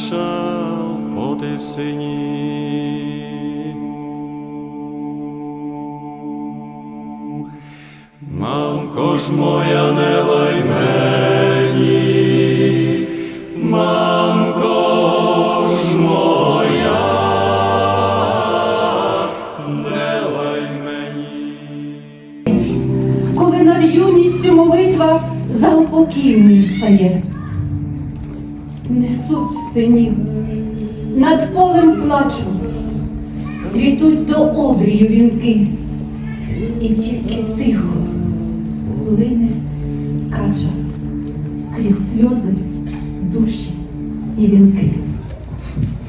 кача по тисині. Мамко ж моя, не лай мені, мамко ж моя, не лай мені. коли над юністю молитва за упокій мій стає. Синів, над полем плачу, цвітуть до обрію вінки, і тільки тихо плине кача крізь сльози, душі і вінки.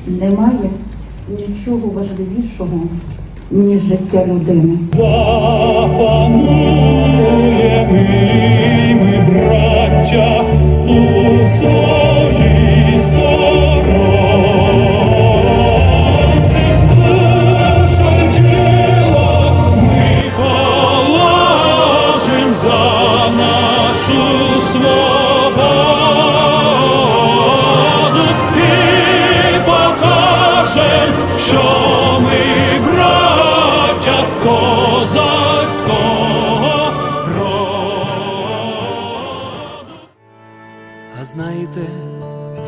Немає нічого важливішого, ніж життя людини. Запануємо ми, браття,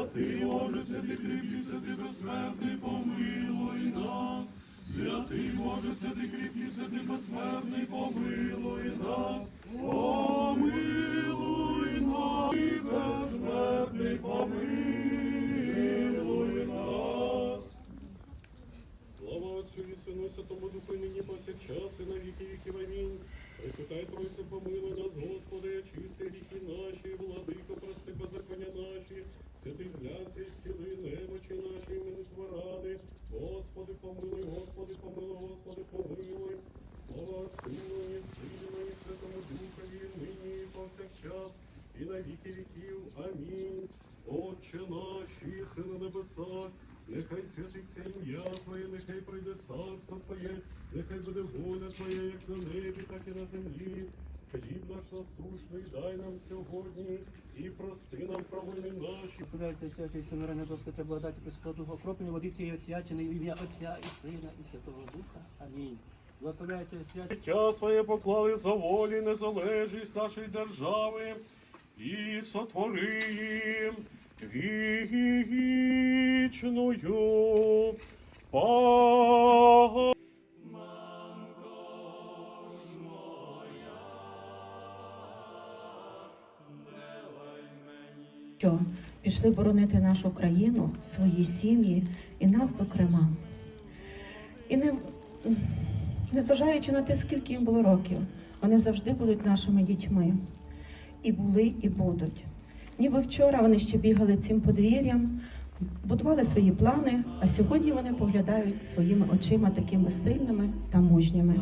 Святий Боже, святий кріпкий, святий безсмертний, помилуй нас. Святий Боже, святий кріпкий, святий безсмертний, помилуй нас. Помилуй нас, безсмертний, помилуй нас. Слава Отцю і Сину, Святому Духу, нині повсякчас, і на віки віків. Амінь. Пресвятай Тройце, помилуй нас, Господи, очисти гріхи наші, владико, прости беззаконня наші, святий зляться, зціли немочі наші, імени творади. Господи, помилуй, Господи, помилуй, Господи, помилуй. Слава Отцю, і Сину, і Святому Духові, нині і повсякчас, і на віки віків. Амінь. Отче наш, і си на небесах, нехай святиться ім'я Твоє, нехай прийде царство Твоє, нехай буде воля Твоя, як на небі, так і на землі. Хліб насущний дай нам сьогодні, і прости нам провини наші. Сподівається, святий Семиране Господи, благодаті Пресвятого окроплення, води цієї освяченої в ім'я Отця і Сина і Святого Духа. Амінь. Благословляється святі. Життя своє поклали за волі, незалежність нашої держави і сотвори їм вічною Спа. Пішли боронити нашу країну, свої сім'ї і нас, зокрема. І не, незважаючи на те, скільки їм було років, вони завжди будуть нашими дітьми. І були, і будуть. Ніби вчора вони ще бігали цим подвір'ям, будували свої плани, а сьогодні вони поглядають своїми очима такими сильними та мужніми.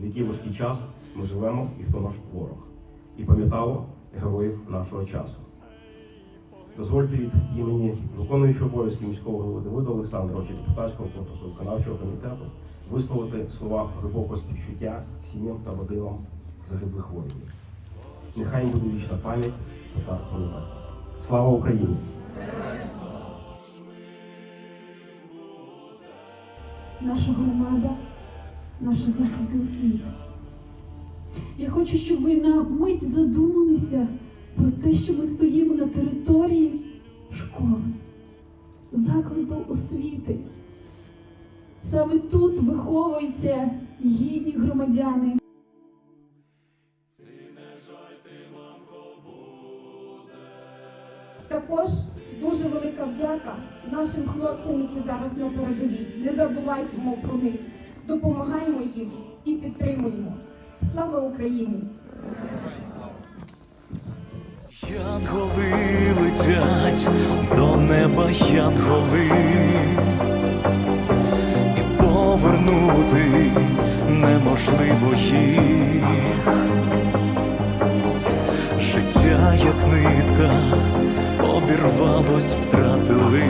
В який важкий час ми живемо і хто наш ворог, і пам'ятало героїв нашого часу. Дозвольте від імені виконуючого обов'язки міського голови Давида Олександровича депутатського корпусу виконавчого комітету висловити слова глибокого співчуття сім'ям та родинам загиблих воїнів. Нехай їм буде вічна пам'ять та царство небесне. Слава Україні! наша громада, наші заходи у світу. Я хочу, щоб ви на мить задумалися про те, що ми стоїмо на території школи, закладу освіти. Саме тут виховуються гідні громадяни. Також дуже велика вдяка нашим хлопцям, які зараз на передовій. Не забуваймо про них, допомагаємо їм і підтримуємо. Слава Україні! Янголи летять до неба янголи, і повернути неможливо їх. Життя, як нитка, обірвалось, втратили.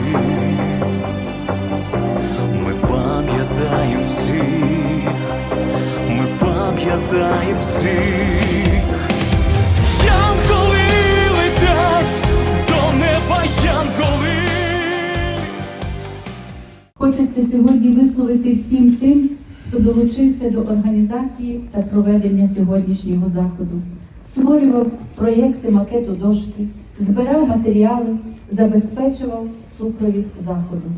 Хочеться сьогодні висловити всім тим, хто долучився до організації та проведення сьогоднішнього заходу, створював проєкти макету дошки, збирав матеріали, забезпечував супровід заходу.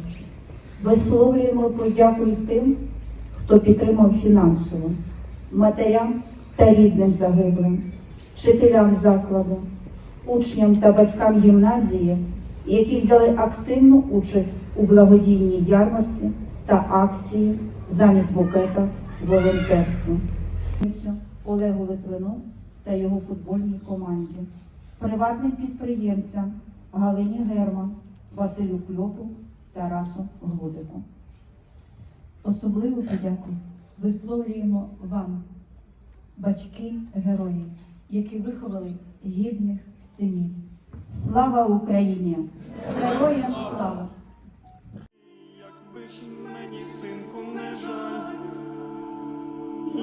Висловлюємо подяку тим, хто підтримав фінансово, матерям та рідним загиблим, вчителям закладу, учням та батькам гімназії, які взяли активну участь у благодійній ярмарці та акції замість букета волонтерства. Олегу Литвину та його футбольній команді, приватним підприємцям Галині Герман, Василю Кльопу, Тарасу Глудику. Особливу подяку висловлюємо вам, батьки героїв, які виховали гідних синів. Слава Україні! Героям слава!